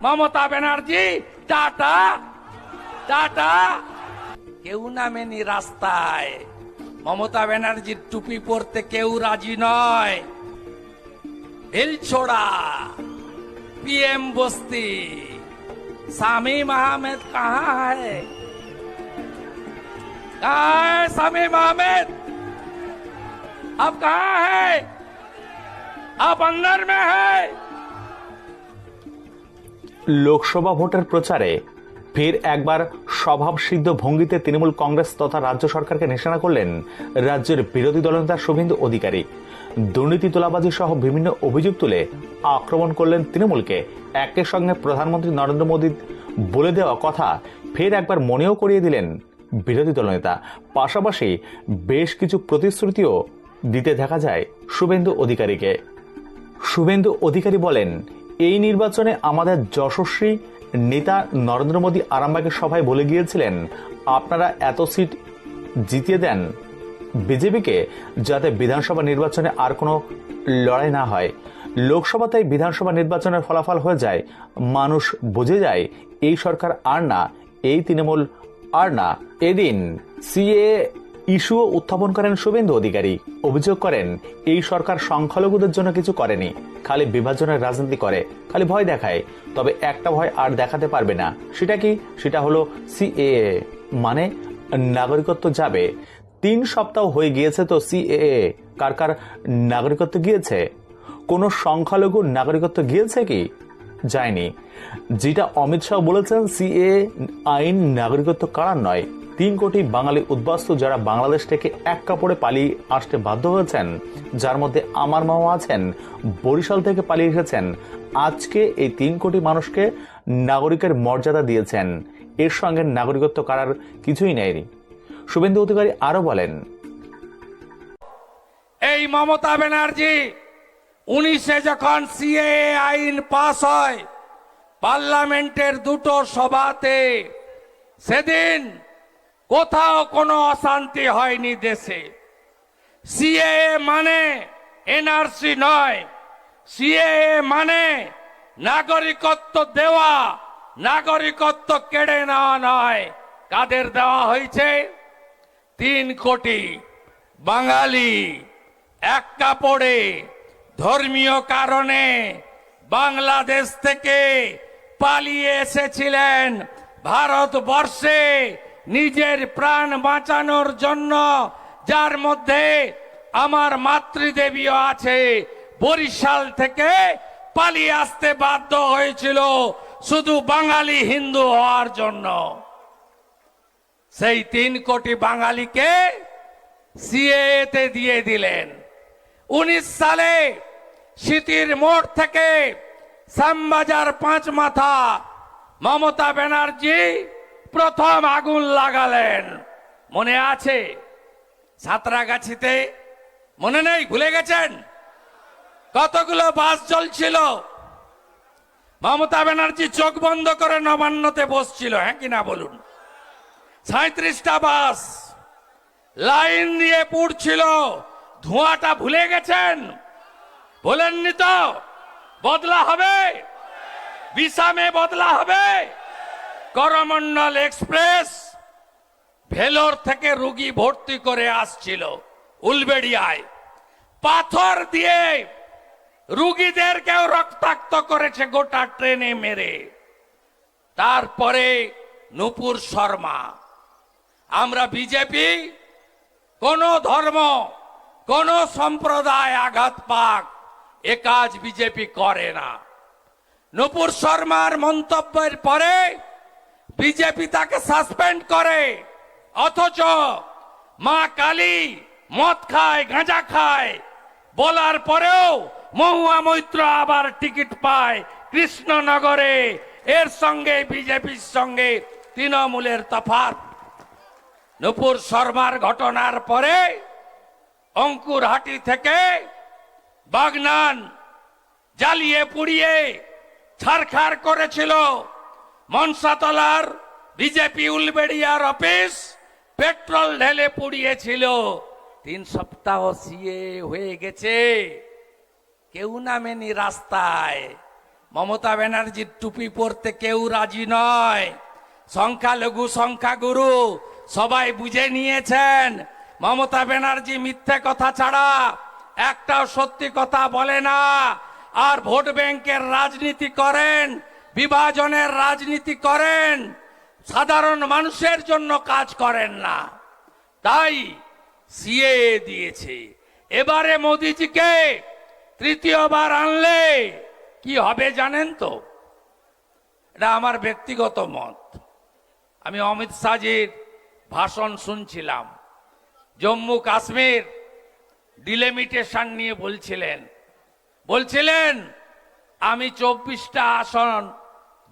Mamata Banerjee tata tata কেউ নামেনি রাস্তায় মমতা ব্যানার্জির টুপি পরতে কেউ রাজি নয় ছোড়া पीएम बस्ती सामीम अहमद कहाँ है कहाँ है सामीम अहमद अब कहाँ है अब अंदर में है লোকসভা ভোটের প্রচারে ফের একবার স্বভাবসিদ্ধ ভঙ্গিতে তৃণমূল কংগ্রেস তথা রাজ্য সরকারকে নিশানা করলেন রাজ্যের বিরোধী দলনেতা শুভেন্দু অধিকারী। দুর্নীতি তোলাবাজি সহ বিভিন্ন অভিযোগ তুলে আক্রমণ করলেন তৃণমূলকে। একের সঙ্গে প্রধানমন্ত্রী নরেন্দ্র মোদী বলে দেওয়া কথা ফের একবার মনেও করিয়ে দিলেন বিরোধী দলনেতা পাশাপাশি বেশ কিছু প্রতিশ্রুতিও দিতে দেখা যায় শুভেন্দু অধিকারীকে। শুভেন্দু অধিকারী বলেন এই নির্বাচনে আমাদের যশস্বী নেতা নরেন্দ্র মোদী আরামবাগের সভায় বলে গিয়েছিলেন, আপনারা এত সিট জিতিয়ে দেন বিজেপিকে যাতে বিধানসভা নির্বাচনে আর কোনো লড়াই না হয়। লোকসভা তাই বিধানসভা নির্বাচনের ফলাফল হয়ে যায়, মানুষ বুঝে যায় এই সরকার আর না, এই তৃণমূল আর না। এদিন সিএ ইস্যুও উত্থাপন করেন শুভেন্দু অধিকারী। অভিযোগ করেন, এই সরকার সংখ্যালঘুদের জন্য কিছু করেনি। খালি বিভাজনের রাজনীতি করে। খালি ভয় দেখায়। তবে একটা ভয় আর দেখাতে পারবে না। সেটা কি? সেটা হলো সিএ মানে নাগরিকত্ব যাবে। তিন সপ্তাহ হয়ে গিয়েছে তো সিএ কার কার নাগরিকত্ব গিয়েছে? কোন সংখ্যালঘু নাগরিকত্ব গিয়েছে কি? যায়নি। যেটা অমিত শাহ বলেছেন, সিএ আইন নাগরিকত্ব কারার নয়? তিন কোটি বাঙালি উদ্বাস্তু যারা বাংলাদেশ থেকে এক কাপড়ে পালিয়ে আসতে বাধ্য হয়েছেন, যার মধ্যে আমার মামা আছেন, বরিশাল থেকে পালিয়ে এসেছেন, আজকে এই তিন কোটি মানুষকে নাগরিকের মর্যাদা দিয়েছেন। এর সঙ্গে নাগরিকত্ব কারার কিছুই নেয়নি। শুভেন্দু অধিকারী আরও বলেন, এই মমতা ব্যানার্জি উনিশে যখন সিএ আইন পাস হয়, পার্লামেন্টের দুটো সভাতে সেদিন কোথাও কোনো অশান্তি হয়নি দেশে। সিএ মানে এনআরসি নয় সিএ মানে নাগরিকত্ব দেওয়া, নাগরিকত্ব কেড়ে নেওয়া নয়। কাদের দেওয়া হয়েছে? তিন কোটি বাঙালি, এক কাপড়ে ধর্মীয় কারণে বাংলাদেশ থেকে পালিয়ে এসেছিলেন ভারতবর্ষে নিজের প্রাণ বাঁচানোর জন্য, যার মধ্যে আমার মাতৃদেবীও আছে, বরিশাল থেকে পালিয়ে আসতে বাধ্য হয়েছিল শুধু বাঙালি হিন্দু হওয়ার জন্য। সেই তিন কোটি বাঙালিকে সিএতে দিয়ে দিলেন। উনিশ সালে সিটির মোড় থেকে শ্যামবাজার পাঁচ মাথা মমতা ব্যানার্জি প্রথম আগুন লাগালেন। মনে আছে? সাঁতরাগাছিতে? মনে নেই? ভুলে গেছেন? কতগুলো বাস চলছিল? মমতা ব্যানার্জি চোখ বন্ধ করে নবান্নতে বসছিল হ্যাঁ কিনা বলুন? সাঁত্রিশটা বাস। লাইন দিয়ে পুড়ছিল। ধোঁয়াটা ভুলে গেছেন? বলেননি তো, বদলা হবে। বিসামে বদলা হবে। করমন্ডল এক্সপ্রেস ভেলোর থেকে রুগী ভর্তি করে আসছিল উলবেড়িয়ায়। পাথর দিয়ে রুগীদেরকেও রক্তাক্ত করেছে গোটা ট্রেনে মেরে। তারপরে নুপুর শর্মা, আমরা বিজেপি, কোন ধর্ম, কোন সম্প্রদায় আঘাত পাক এ কাজ বিজেপি করে না। নুপুর শর্মার মন্তব্যের পরে বিজেপি তাকে সাসপেন্ড করে। অথচ মা কালী মদ খায়, গাঁজা খায়। বলার পরেও মহুয়া মৈত্র আবার টিকিট পায় কৃষ্ণনগরে। এর সঙ্গে বিজেপির সঙ্গে তৃণমূলের তফাত নুপুর শর্মার ঘটনার পরে অঙ্কুরহাটি থেকে বাগনান জ্বালিয়ে পুড়িয়ে ছারখার করেছিল মনসাতলার বিজেপি উলবেড়িয়ার অফিস, পেট্রোল ঢেলে পুড়িয়েছিল। তিন সপ্তাহ সিএ হয়ে গেছে। কেউ নামেনি রাস্তায়। মমতা ব্যানার্জির টুপি পরতে কেউ রাজি নয়। সংখ্যালঘু, সংখ্যাগুরু সবাই বুঝে নিয়েছেন, মমতা ব্যানার্জি মিথ্যে কথা ছাড়া একটাও সত্যি কথা বলে না। আর ভোট ব্যাংকের রাজনীতি করেন, বিভাজনের রাজনীতি করেন, সাধারণ মানুষের জন্য কাজ করেন না। তাই সিএ দিয়েছে। এবারে মোদিজিকে তৃতীয়বার আনলে কি হবে জানেন তো? এটা আমার ব্যক্তিগত মত। আমি অমিত শাহজির ভাষণ শুনছিলাম। জম্মু কাশ্মীর ডিলিমিটেশন নিয়ে বলছিলেন। বলছিলেন, আমি চব্বিশটা আসন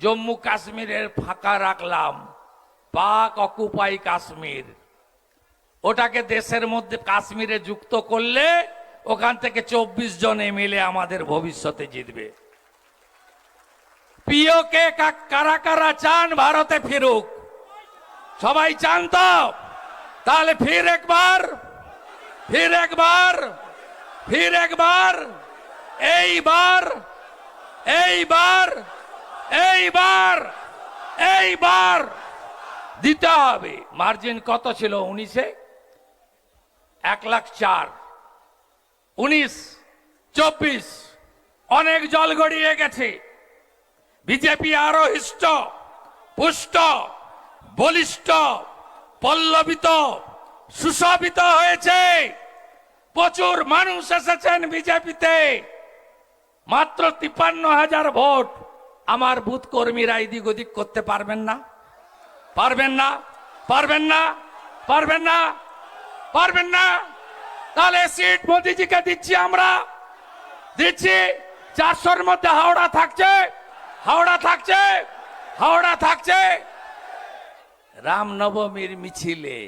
জম্মু কাশ্মীরের ফাঁকা রাখলাম, পাক অকুপাই কাশ্মীর। ওটাকে দেশের মধ্যে কাশ্মীরে যুক্ত করলে ওখান থেকে চব্বিশ জন এমএলএ আমাদের ভবিষ্যতে জিতবে। পিওকে কারা কারা চান ভারতে ফিরুক? সবাই চান তো? তাহলে ফির একবার। ফির একবার ফির একবার, এইবার এইবার এইবার এইবার। দিতে হবে। মার্জিন কত ছিল উনিশে? এক লাখ চার। উনিশ, চব্বিশ। অনেক জল গড়িয়ে গেছে। বিজেপি আরও হিষ্ট, পুষ্ট, বলিষ্ঠ, পল্লবিত। সুশোভিত হয়েছে। প্রচুর মানুষ এসেছেন বিজেপিতে। মাত্র তিপ্পান্ন হাজার ভোট আমার বুথ কর্মীরা এদিক ওদিক করতে পারবেন না। পারবেন না পারবেন না পারবেন না পারবেন না। তাহলে সিট মোদিজিকে দিচ্ছি আমরা। দিচ্ছি, চারশোর মধ্যে হাওড়া থাকছে হাওড়া থাকছে হাওড়া থাকছে। রামনবমীর মিছিলে।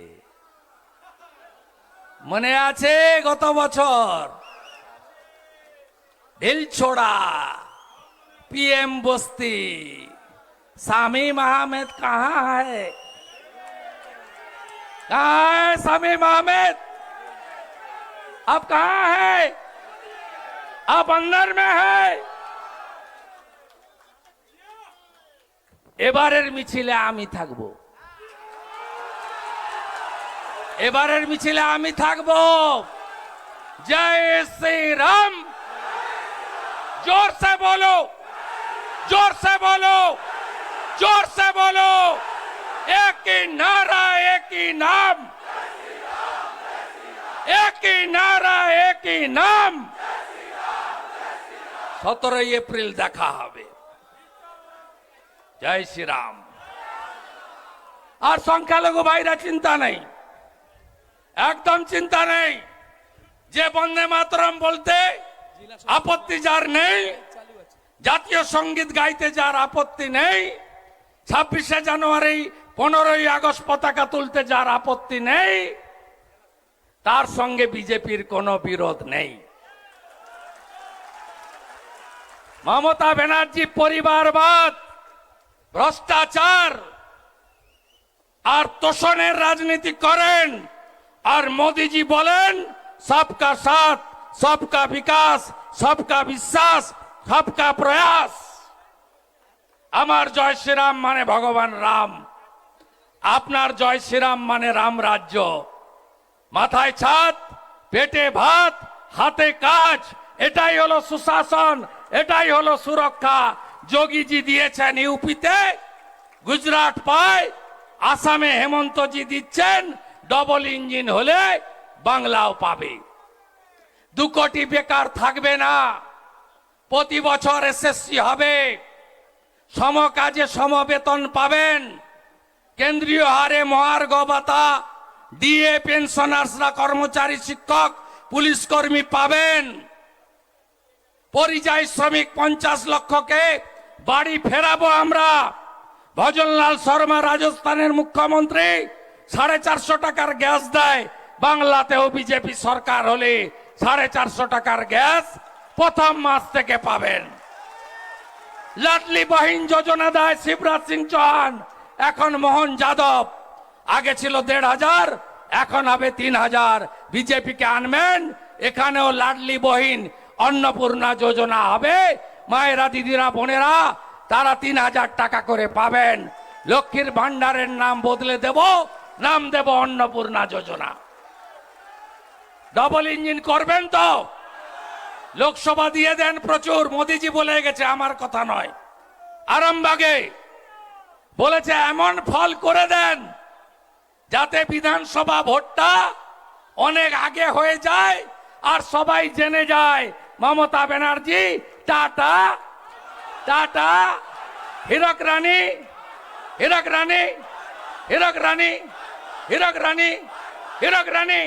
মনে আছে গত বছর ঢিলছোড়া पीएम बस्ती सामीम अहमद कहाँ है कहाँ है सामीम अहमद अब कहाँ है अब अंदर में है এবারের মিছিলে আমি থাকব এবারের মিছিলে আমি থাকব। জয় শ্রীরাম জোর সে বলো। জোর সে বলো। জোর সে বলো। একই নারা, একই নাম। একই নারা, একই নাম। সতেরোই এপ্রিল দেখা হবে। জয় শ্রীরাম আর সংখ্যালঘু ভাইরা চিন্তা নেই। একদম চিন্তা নেই। যে বন্দে মাতরম বলতে আপত্তি যার নেই, জাতীয় সংগীত গাইতে যার আপত্তি নেই, ছাব্বিশে জানুয়ারি, পনেরোই আগস্ট পতাকা তুলতে যার আপত্তি নেই, তার সঙ্গে বিজেপির কোনো বিরোধ নেই। মমতা ব্যানার্জি পরিবারবাদ, ভ্রষ্টাচার, আর তোষণের রাজনীতি করেন আর মোদিজি বলেন, সবকা সাথ, সবকা বিকাশ, সবকা বিশ্বাস, সবকা প্রয়াস। আমার জয় শ্রীরাম মানে ভগবান রাম। আপনার জয় শ্রীরাম মানে রাম রাজ্য। মাথায় ছাদ, পেটে ভাত, হাতে কাজ, এটাই হলো সুশাসন, এটাই হলো সুরক্ষা। যোগীজি দিয়েছেন ইউপিতে, গুজরাট পায়, আসামে হেমন্তজি দিচ্ছেন ডবল ইঞ্জিন হলে বাংলাও পাবে। দু কোটি বেকার থাকবে না। প্রতি বছর এসএসসি হবে। সমকাজে সমবেতন পাবেন। কেন্দ্রীয় হারে মহার্ঘ ভাতা ডিএ পেনশনার্সরা কর্মচারী, শিক্ষক, পুলিশ কর্মী পাবেন। পরিযায়ী শ্রমিক পঞ্চাশ লক্ষকে বাড়ি ফেরাবো আমরা। ভজনলাল শর্মা রাজস্থানের মুখ্যমন্ত্রী। সাড়ে চারশো টাকার গ্যাস দেয়। বাংলাতেও বিজেপি সরকার হলে সাড়ে চারশো টাকার গ্যাস প্রথম মাস থেকে পাবেন। লাডলি বাহিন যোজনা দেয় শিবরাজ সিং চৌহান, এখন মোহন যাদব। আগে ছিল দেড় হাজার, এখন হবে তিন হাজার। বিজেপিকে আনবেন, এখানেও লাডলি বহিন অন্নপূর্ণা যোজনা হবে। মায়েরা, দিদিরা, বোনেরা, তারা তিন হাজার টাকা করে পাবেন। লক্ষ্মীর ভান্ডারের নাম বদলে দেব। নাম দেব অন্নপূর্ণা যোজনা। ডবল ইঞ্জিন করবেন তো? লোকসভা দিয়ে দেন প্রচুর, মোদিজি বলে গেছে আমার কথা নয়। আরামবাগে বলেছে, এমন ফল করে দেন যাতে বিধানসভা ভোটটা অনেক আগে হয়ে যায় আর সবাই জেনে যায়। Mamata Banerjee, tata tata. Hirak Rani Hirak Rani Hirak Rani. Hirak Rani Hirak Rani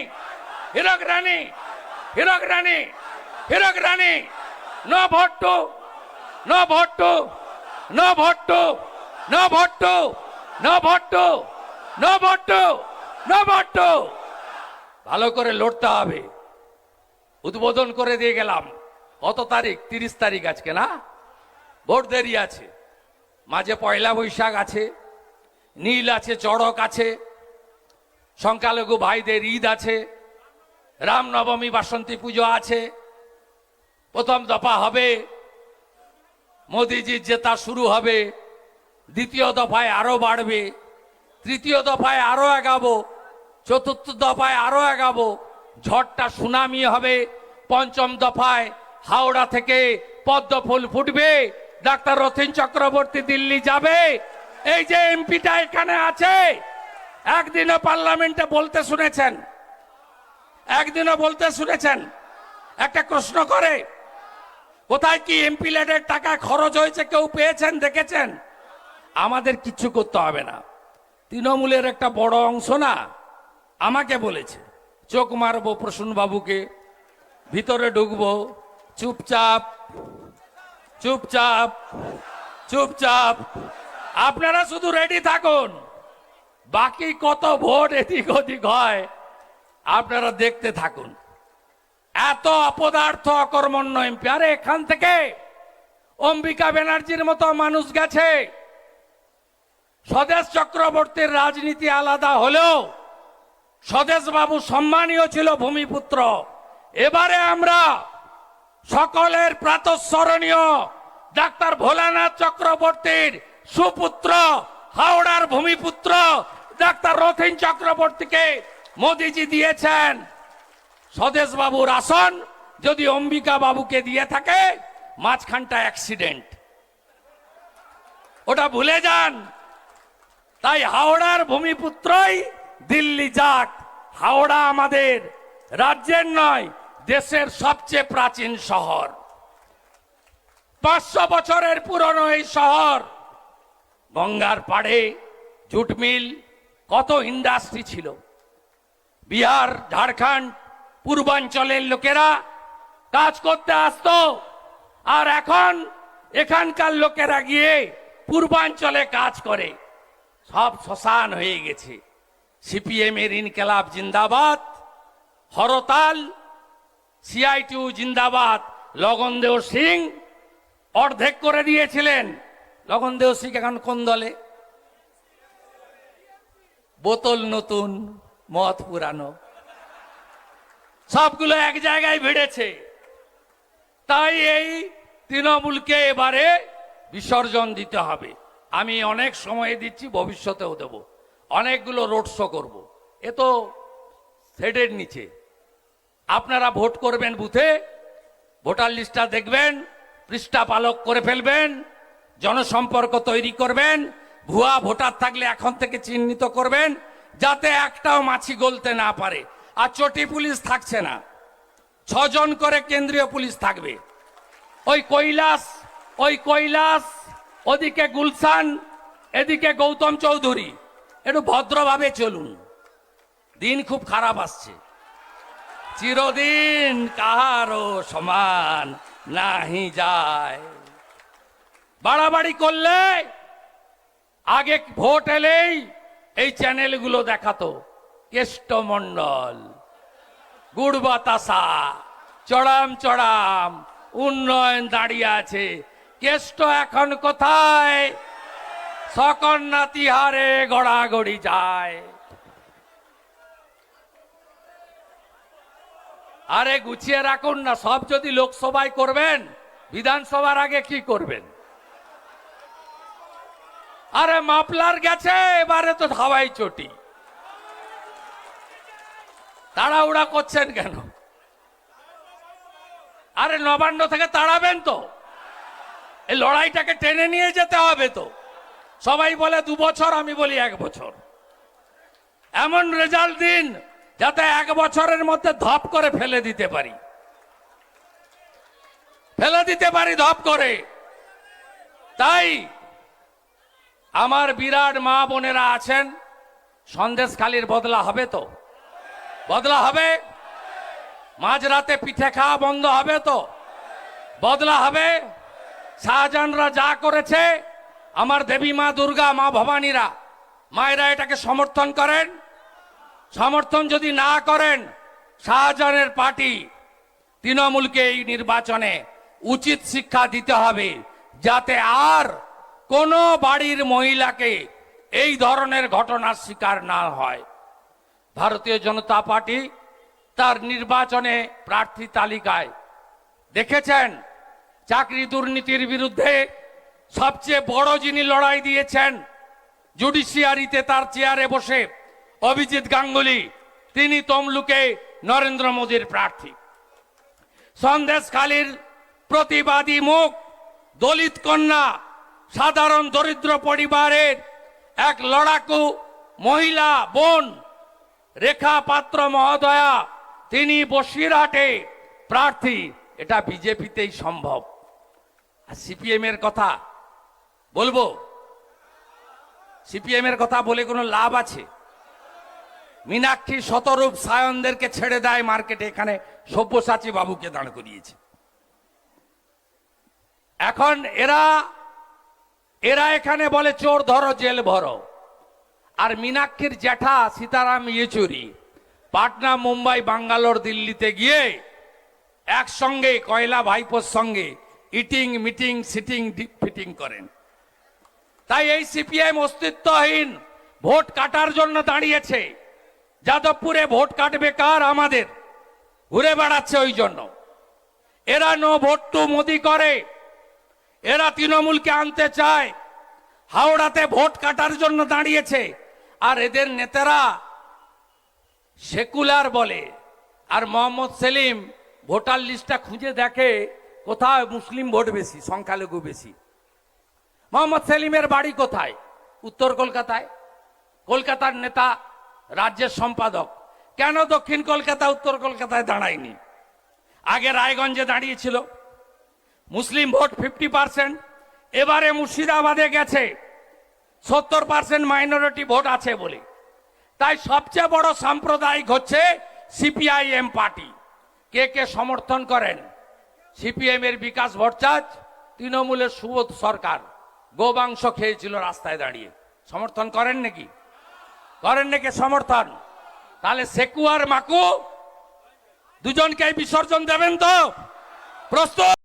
Hirak Rani Hirak Rani Hirak Rani, no vote to no vote to no vote to no vote to no vote to no vote to no vote to ভালো করে লড়তে হবে। উদ্বোধন করে দিয়ে গেলাম। কত তারিখ? তিরিশ তারিখ আজকে, না? ভোট দেরি আছে। মাঝে পয়লা বৈশাখ আছে, নীল আছে, চড়ক আছে। সংখ্যালঘু ভাইদের ঈদ আছে, রামনবমী বাসন্তী পুজো আছে, প্রথম দফা হবে মোদিজির জেতা শুরু হবে, দ্বিতীয় দফায় আরও বাড়বে, তৃতীয় দফায় আরও এগাবো, চতুর্থ দফায় আরও এগাবো, ঝড়টা সুনামি হবে, পঞ্চম দফায় হাওড়া থেকে পদ্ম ফুল ফুটবে, ডাক্তার রথিন চক্রবর্তী দিল্লি যাবে, এই যে এমপিটা এখানে আছে একদিনও পার্লামেন্টে বলতে শুনেছেন। একদিনও বলতে শুনেছেন। একটা প্রশ্ন করে, কোথায় কি এমপি লেটের টাকা খরচ হয়েছে, কেউ পেয়েছেন, দেখেছেন? আমাদের কিচ্ছু করতে হবে না। তৃণমূলের একটা বড় অংশ না, আমাকে বলেছে, চোখ মারবো বাবুকে ভিতরে ঢুকবো, চুপচাপ চুপচাপ চুপচাপ। আপনারা শুধু রেডি থাকুন। বাকি কত ভোট এদিক ওদিক হয়, আপনারা দেখতে থাকুন। এত অপদার্থ অকর্মণ্য এমপি আরে এখান থেকে অম্বিকা ব্যানার্জির মতো মানুষ গেছে। স্বদেশ চক্রবর্তীর রাজনীতি আলাদা হলেও স্বদেশ বাবু সম্মানীয় ছিল ভূমিপুত্র। এবারে আমরা সকলের প্রাতঃস্মরণীয় ডাক্তার ভোলানাথ চক্রবর্তীর সুপুত্র, হাওড়ার ভূমিপুত্র ডাক্তার রথিন চক্রবর্তীকে মোদিজি দিয়েছেন। স্বদেশ বাবুর আসন যদি অম্বিকা বাবুকে দিয়ে থাকে, মাঝখানটা অ্যাক্সিডেন্ট ওটা ভুলে যান। তাই হাওড়ার ভূমিপুত্রই দিল্লি যাক। হাওড়া আমাদের রাজ্যের নয়, দেশের সবচেয়ে প্রাচীন শহর। পাঁচশো বছরের পুরনো এই শহর, গঙ্গার পাড়ে জুট মিল কত ইন্ডাস্ট্রি ছিল। বিহার, ঝাড়খণ্ড, পূর্বাঞ্চলের লোকেরা কাজ করতে আসতো। আর এখন এখানকার লোকেরা গিয়ে পূর্বাঞ্চলে কাজ করে। সব শ্মশান হয়ে গেছে। সিপিএম এর ইনকেলাব জিন্দাবাদ, হরতাল সিআইটিউ জিন্দাবাদ, লগনদেও সিং অর্ধেক করে দিয়েছিলেন। লগনদেও সিং এখন কোন দলে? বোতল নতুন, মদ পুরানো। সবগুলো এক জায়গায় ভিড়েছে। তাই এই তৃণমূলকে এবারে বিসর্জন দিতে হবে। আমি অনেক সময় দিচ্ছি, ভবিষ্যতেও দেব। অনেকগুলো রোড শো করব। এ তো সেডের নিচে। আপনারা ভোট করবেন বুথে, ভোটার লিস্টটা দেখবেন, পৃষ্ঠা পালক করে ফেলবেন, জনসম্পর্ক তৈরি করবেন ভুয়া ভোটার থাকলে এখন থেকে চিহ্নিত করবেন যাতে একটাও মাছি গলতে না পারে। আর চটি পুলিশ থাকছে না। ছজন করে কেন্দ্রীয় পুলিশ থাকবে। ওই কৈলাস ওই কৈলাস, ওদিকে গুলশান, এদিকে গৌতম চৌধুরী। একটু ভদ্রভাবে চলুন। দিন খুব খারাপ আসছে। চিরদিন কাহারও সমান নাহি যায়। বাড়াবাড়ি করলে আগে ভোট এলেই এই চ্যানেলগুলো দেখাতো। কেষ্টমণ্ডল গুড় বাতাসা, চড়াম চড়াম, উন্নয়ন দাঁড়িয়ে আছে। কেষ্ট এখন কোথায়? সকন্যা তিহারে গড়াগড়ি যায়। আরে গুছিয়ে রাখুন না, সব যদি লোকসভায় করবেন, বিধানসভার আগে কি করবেন? আরে মাপলার গেছে, এবারে তো হাওয়াই চটি। তাড়াহুড়া করছেন কেন? আরে নবান্ন থেকে তাড়াবেন তো। এই লড়াইটাকে টেনে নিয়ে যেতে হবে তো। সবাই বলে দু বছর, আমি বলি এক বছর। এমন রেজাল্ট দিন, যাতে এক বছরের মধ্যে ধপ করে ফেলে দিতে পারি। ফেলে দিতে পারি ধপ করে। তাই আমার বিরাট মা বোনেরা আছেন, সন্দেশখালির বদলা হবে তো? বদলা হবে? মাঝরাতে পিঠে খাওয়া বন্ধ হবে তো? বদলা হবে? শাহজাহানরা যা করেছে, আমার দেবী মা দুর্গা, মা ভবানীরা, মায়েরা এটাকে সমর্থন করেন? সমর্থন যদি না করেন, শাহজাহানের পার্টি তৃণমূলকে এই নির্বাচনে উচিত শিক্ষা দিতে হবে, যাতে আর কোনো বাড়ির মহিলাকে এই ধরনের ঘটনার শিকার না হয়। ভারতীয় জনতা পার্টি তার নির্বাচনে প্রার্থী তালিকায় দেখেছেন, চাকরি দুর্নীতির বিরুদ্ধে সবচেয়ে বড় যিনি লড়াই দিয়েছেন, জুডিশিয়ারিতে তার চেয়ারে বসে অভিজিৎ গাঙ্গুলি, তিনি তমলুকে নরেন্দ্র মোদীর প্রার্থী। সন্দেশখালীর প্রতিবাদী মুখ, দলিত কন্যা সাধারণ দরিদ্র পরিবারের এক লড়াকু মহিলা বোন রেখা পাত্র মহোদয়া, তিনি বসিরহাটে প্রার্থী। এটা বিজেপিতেই সম্ভব। সিপিএম এর কথা বলব? সিপিএম এর কথা বলে কোনো লাভ আছে? মীনাক্ষী শতরূপ সায়নদেরকে ছেড়ে দেয় মার্কেটে, এখানে সব্যসাচী বাবুকে দাঁড় করিয়েছে। এখন এরা এরা এখানে বলে, চোর ধরো, জেল ভরো। আর মীনাক্ষীর জ্যাঠা সীতারাম ইয়েচুরি পাটনা, মুম্বাই, বাঙ্গালোর, দিল্লিতে গিয়ে একসঙ্গে কয়লা ভাইপোর সঙ্গে ইটিং, মিটিং, সিটিং ফিটিং করেন। তাই এই সিপিএম অস্তিত্বহীন, ভোট কাটার জন্য দাঁড়িয়েছে। যাদবপুরে ভোট কাটবে কার আমাদের? ঘুরে বেড়াচ্ছে ওই জন্য। এরা নো ভোট টু মোদি করে। এরা তৃণমূলকে আনতে চায়। হাওড়াতে ভোট কাটার জন্য দাঁড়িয়েছে। আর এদের নেতারা সেকুলার বলে। আর মোহাম্মদ সেলিম ভোটার লিস্টটা খুঁজে দেখে কোথায় মুসলিম ভোট বেশি, সংখ্যালঘু বেশি। মোহাম্মদ সেলিমের বাড়ি কোথায়? উত্তর কলকাতায়। কলকাতার নেতা, রাজ্যের সম্পাদক। কেন দক্ষিণ কলকাতা, উত্তর কলকাতায় দাঁড়ায়নি? আগে রায়গঞ্জে দাঁড়িয়েছিল। মুসলিম ভোট ফিফটি পার্সেন্ট। এবারে মুর্শিদাবাদে গেছে সত্তর পার্সেন্ট মাইনরিটি ভোট আছে বলে। তাই সবচেয়ে বড় সাম্প্রদায়িক হচ্ছে সিপিআইএম পার্টি। কে কে সমর্থন করেন? সিপিএম এর বিকাশ ভট্টাচ, তৃণমূলের সুবোধ সরকার। গোবাংশ খেয়েছিল রাস্তায় দাঁড়িয়ে। সমর্থন করেন নাকি? করেন নাকি সমর্থন? তাহলে সেকুয়ার মাকু দুজনকে বিসর্জন দেবেন তো? প্রস্তুত?